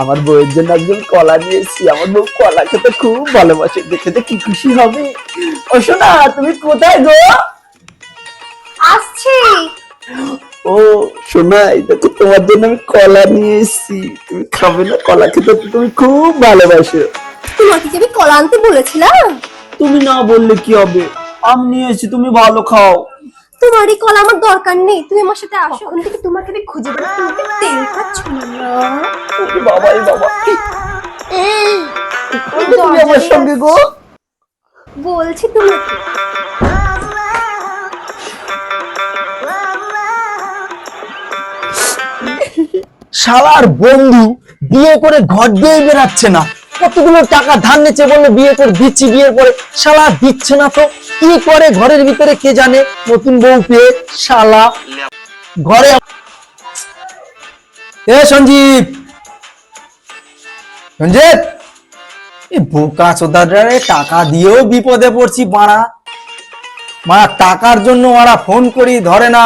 আমার বউয়ের জন্য একজন কলা নিয়ে এসেছি আমার বউ কলা খেতে খুব ভালোবাসে। দেখতে যে কি খুশি হবে। ও শোনা তুমি কোথায় গো? আসছি। ও শোনা এই দেখো তোমার জন্য আমি কলা নিয়ে এসেছি তুমি খাবে না কলা খেতে তুমি খুব ভালোবাসো। তোমাকে কি আমি কলা আনতে বলেছিলাম? তুমি না বললে কি হবে? আমি নিয়ে এসেছি তুমি ভালো খাও। তোমার এই কলা আমার দরকার নেই তুমি আমার সাথে আসো। ওখান থেকে তোমাকে আমি খুঁজে বেড়াচ্ছি তুমি তেল খাচ্ছ না। বাবা বাবা। যে তুমি আমার সঙ্গে গো? বলছি তোমাকে শালার বন্ধু বিয়ে করে ঘর দিয়ে বেরাচ্ছে না। কতগুলো টাকা ধার নিচ্ছে বলল বিয়ে করে দিচ্ছি বিয়ের পরে? শালা দিচ্ছে না তো। কি করে ঘরের ভিতরে কে জানে নতুন বউ পেয়ে শালা। ঘরে এ সঞ্জীব। সঞ্জীব এই বোকা চোদারে টাকা দিয়েও বিপদে পড়ছি মারা মারা টাকার জন্য মারা ফোন করি, ধরে না।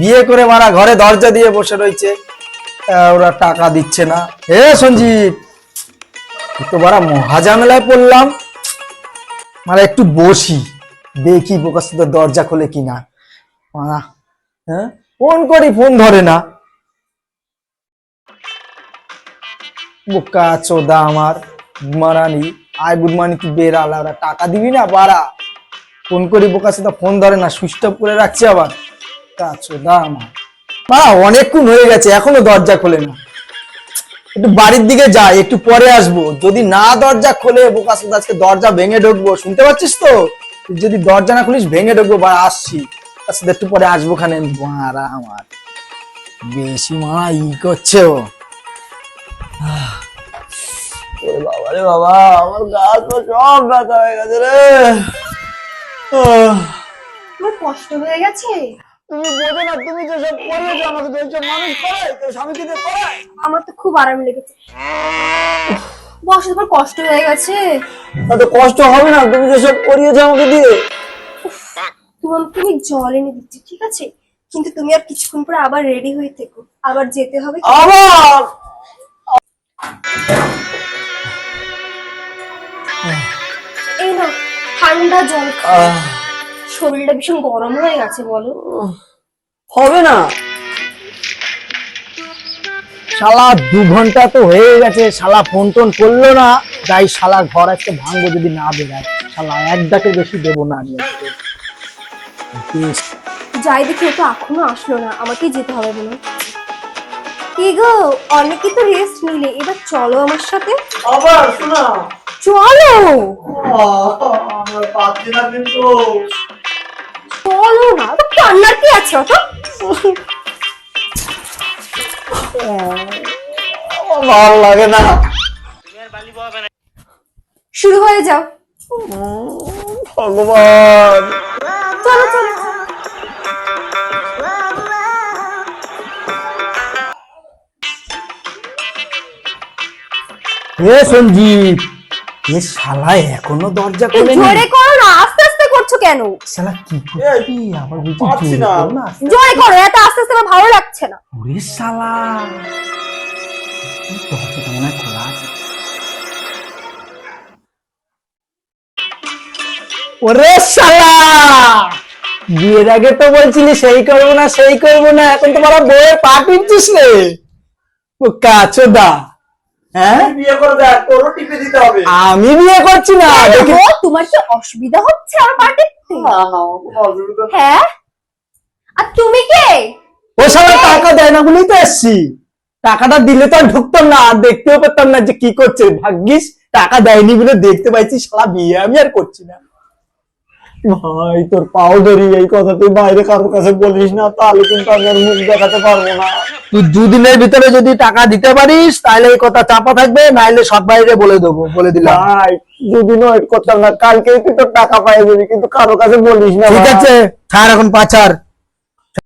বিয়ে করে মারা ঘরে দরজা দিয়ে বসে রয়েছে। ওরা টাকা দিচ্ছে না। হে সঞ্জীব তো বড় মহাজামেলায় পড়লাম। মানে একটু বসি। দেখি বোকা শুধু দরজা খোলে কিনা। হ্যাঁ? ফোন করি, ফোন ধরে না। বোকা চোদা আমার, মারানি। আয় গুড মর্নিং, তুই বেরালা ওরা টাকা দিবি না, বাড়া। ফোন করি বোকা চোদা ফোন ধরে না সুইচ অফ করে রাখছি আবার। তা চোদা আমার। মা, অনেকক্ষণ হয়ে গেছে, এখনও দরজা খোলে না। একটু বাড়ির দিকে যাই একটু পরে আসব। যদি না দরজা খোলে বোকা চোদা আজকে দরজা ভেঙে ঢুকবো। শুনতে পাচ্ছিস তো? যদি দরজা না খুলিস ভেঙে ঢুকবো বা আসছি। আচ্ছা একটু পরে আসব খানে মারা আমার। বেশি মা ই করছে ও। বাবা রে বাবা আমার গা তো সব ব্যথা হয়ে গেছে রে। তোমার কষ্ট হয়ে গেছে? তুমি বোঝো না তুমি যে সব আমাকে তো মানুষ করে তো স্বামীকে দিয়ে আমার তো খুব আরাম লেগেছে। বসে তোমার কষ্ট হয়ে গেছে। তাতে কষ্ট হবে না তুমি যে সব করিয়েছো আমাকে দিয়ে। তোমাকে আমি জল এনে দিচ্ছি ঠিক আছে? কিন্তু তুমি আর কিছুক্ষণ পরে আবার রেডি হয়ে থেকো। আবার যেতে হবে আবার! এই না ঠান্ডা জল শরীরটা ভীষণ গরম হয়ে গেছে বলো। হবে না। শালা দু ঘণ্টা তো হয়ে গেছে শালা ফোন টোন করল না। যাই শালা ঘর আজকে ভাঙবো যদি না বেরায় শালা এক ডাকে বেশি দেবো না আমি আজকে। বেশ যাই দেখি ও তো এখনও আসলো না আমাকে যেতে হবে বলো কি গো অনেকে তো রেস্ট নিলে এবার চলো আমার সাথে। আবার শোনা। চলো। আমার পাচ্ছি না কিন্তু। চলো না তো কান্নার কি আছে অত? ভালো লাগে না। শুরু হয়ে যাও। ভগবান। চলো চলো। হে সঞ্জীব এ শালা এখনও দরজা খোলেনি? জোরে করো না আস্তে আস্তে করছ কেন? শালা কি করছি আবার বুঝি করো না। জোরে করো এত আস্তে আস্তে আমার ভালো লাগছে না। ওরে শালা। দরজাটা মনে হয় খোলা আছে ওরে শালা! বিয়ের আগে তো বলছিলি সেই করব না সেই করব না এখন তো বড় বউয়ের পা টিপছিস রে। ও কাচোদা। হ্যাঁ? বিয়ে করে দেখ তোরও টিপে দিতে হবে। আমি বিয়ে করছি না দেখি। তোমার কি অসুবিধা হচ্ছে আমার অসুবিধা নেই। হ্যাঁ? আর তুমি কে? ও শালা টাকা দেয় না বলেই তো এসছি। টাকাটা দিলে তো আর ঢুকতাম না আর দেখতেও পেতাম না যে কি করছে। ভাগ্যিস টাকা দেয়নি বলে দেখতে পাইছি শালা বিয়ে আমি আর করছি না। ভাই তোর পাও ধরি এই কথা তুই বাইরে কারোর কাছে বলিস না তাহলে কিন্তু আমি আর মুখ দেখাতে পারব না। তুই দুদিনের ভিতরে যদি টাকা দিতে পারিস তাহলে এই কথা চাপা থাকবে নাইলে সব বাইরে বলে দেবো বলে দিলাম। ভাই দুদিন ওয়েট করতাম না কালকেই তুই তোর টাকা পাই যাবি কিন্তু কারোর কাছে বলিস না ঠিক আছে ছাড় এখন পাচার।